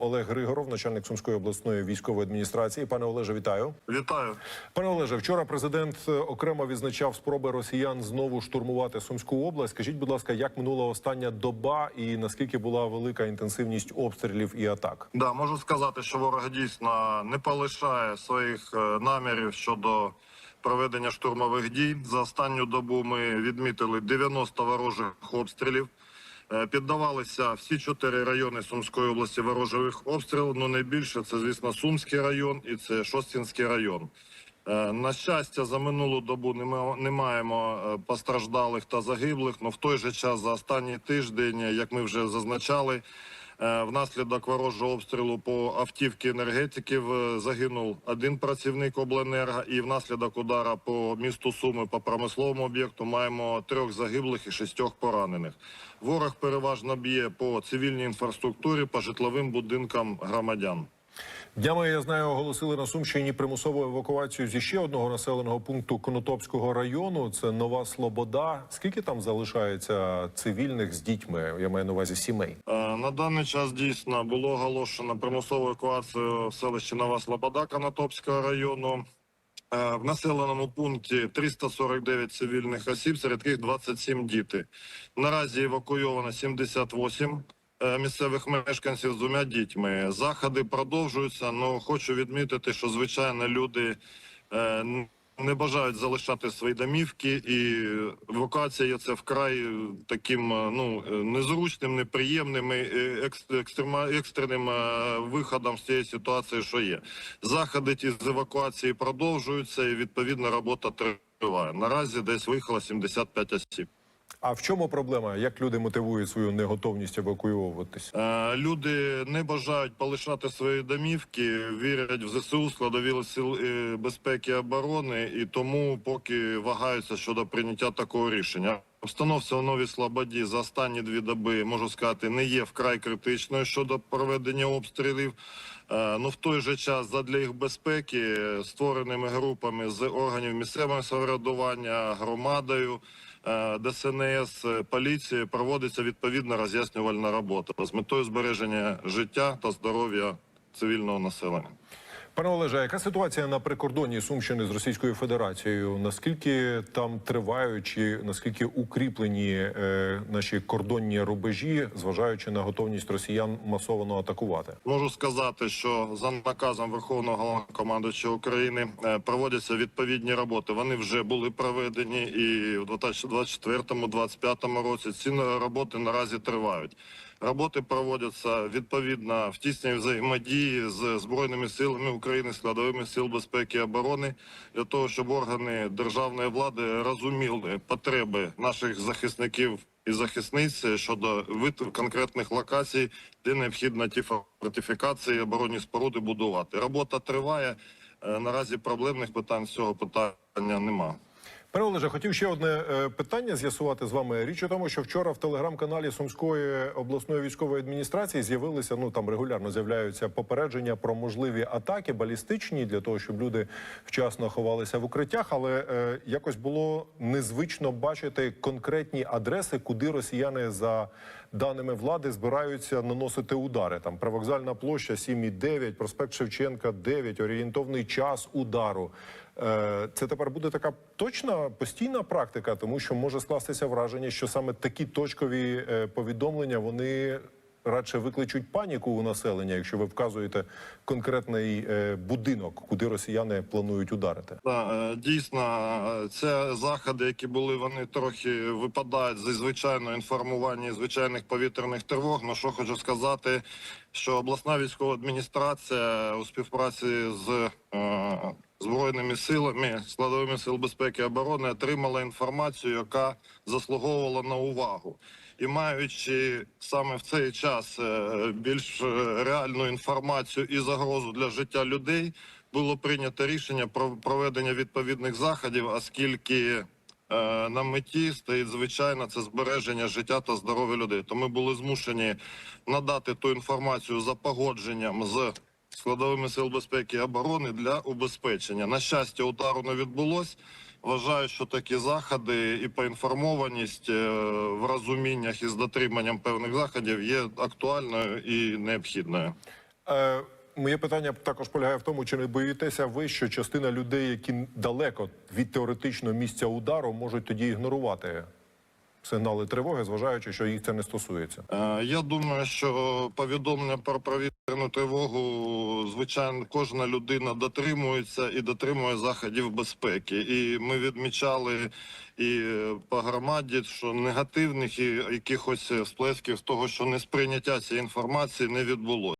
Олег Григоров, начальник Сумської обласної військової адміністрації. Пане Олеже, вітаю. Вітаю. Пане Олеже, вчора президент е, окремо відзначав спроби росіян знову штурмувати Сумську область. Скажіть, будь ласка, як минула остання доба і наскільки була велика інтенсивність обстрілів і атак? Да, можу сказати, що ворог дійсно не полишає своїх е, намірів щодо проведення штурмових дій. За останню добу ми відмітили 90 ворожих обстрілів. Е, Піддавалися всі чотири райони Сумської області ворожових обстрілів. Ну найбільше це, звісно, Сумський район і це Шостінський район. Е, На щастя, за минулу добу не ма- не маємо е, постраждалих та загиблих. але в той же час за останній тиждень, як ми вже зазначали, внаслідок ворожого обстрілу по автівці енергетиків е, загинув один працівник обленерго, і внаслідок удара по місту Суми по промисловому об'єкту маємо трьох загиблих і шістьох поранених. Ворог переважно б'є по цивільній інфраструктурі, по житловим будинкам громадян. Днями я знаю, оголосили на Сумщині примусову евакуацію зі ще одного населеного пункту Конотопського району. Це Нова Слобода. Скільки там залишається цивільних з дітьми? Я маю на увазі сімей. Е, На даний час дійсно було оголошено примусову евакуацію в селищі Нова Слобода Конотопського району. Е, В населеному пункті 349 цивільних осіб, серед яких 27 діти. Наразі евакуйовано 78 е, місцевих мешканців з двома дітьми. Заходи продовжуються, але хочу відмітити, що звичайно люди е, не бажають залишати свої домівки, і евакуація є це вкрай е, таким е, ну е, незручним, неприємним і е, екстреним е, виходом з цієї ситуації, що є. Заходи ті з евакуації продовжуються, і відповідна робота триває. Наразі десь виїхало 75 осіб. А в чому проблема? Як люди мотивують свою неготовність евакуюватись? Е, Люди не бажають полишати свої домівки, вірять в ЗСУ, складові сил е, безпеки оборони, і тому поки вагаються щодо прийняття такого рішення. Обстановця у новій Слободі за останні дві доби можу сказати не є вкрай критичною щодо проведення обстрілів. Е, Ну в той же час задля їх безпеки е, створеними групами з органів місцевого самоврядування, громадою. Е, ДСНС, е, поліції проводиться відповідна роз'яснювальна робота з метою збереження життя та здоров'я цивільного населення. Пане Олеже, яка ситуація на прикордонні Сумщини з Російською Федерацією? Наскільки там тривають наскільки укріплені е, наші кордонні рубежі, зважаючи на готовність росіян масово атакувати? Можу сказати, що за наказом Верховного Головнокомандуючого України е, проводяться відповідні роботи. Вони вже були проведені і в 2024-2025 році. Ці роботи наразі тривають. Роботи проводяться відповідно в тісній взаємодії з збройними силами України, складовими сил безпеки і оборони, для того, щоб органи державної влади розуміли потреби наших захисників і захисниць щодо конкретних локацій, де необхідно ті фортифікації, оборонні споруди будувати. Робота триває. Е, Наразі проблемних питань з цього питання нема. Пане Олеже, хотів ще одне е, питання з'ясувати з вами. Річ у тому, що вчора в телеграм-каналі Сумської обласної військової адміністрації з'явилися. Ну там регулярно з'являються попередження про можливі атаки балістичні для того, щоб люди вчасно ховалися в укриттях. Але е, якось було незвично бачити конкретні адреси, куди росіяни за даними влади збираються наносити удари. Там привокзальна площа 7,9, проспект Шевченка 9, орієнтовний час удару. Е, Це тепер буде така точна постійна практика, тому що може скластися враження, що саме такі точкові е, повідомлення вони радше викличуть паніку у населення, якщо ви вказуєте конкретний е, будинок, куди росіяни планують ударити. Да, дійсно, це заходи, які були, вони трохи випадають зі звичайного інформування звичайних повітряних тривог. Ну що хочу сказати, що обласна військова адміністрація у співпраці з збройними силами, складовими сил безпеки і оборони отримала інформацію, яка заслуговувала на увагу. І маючи саме в цей час е, більш е, реальну інформацію і загрозу для життя людей, було прийнято рішення про проведення відповідних заходів, оскільки е, на меті стоїть звичайно це збереження життя та здоров'я людей. То ми були змушені надати ту інформацію за погодженням з складовими сил безпеки і оборони для убезпечення. На щастя, удару не відбулось. Вважаю, що такі заходи і поінформованість е, в розуміннях і з дотриманням певних заходів є актуальною і необхідною. Е, моє питання також полягає в тому, чи не боїтеся ви, що частина людей, які далеко від теоретичного місця удару, можуть тоді ігнорувати сигнали тривоги, зважаючи, що їх це не стосується. Е, Я думаю, що повідомлення про повітряну тривогу, звичайно, кожна людина дотримується і дотримує заходів безпеки. І ми відмічали і по громаді, що негативних і якихось сплесків з того, що несприйняття цієї інформації не відбулося.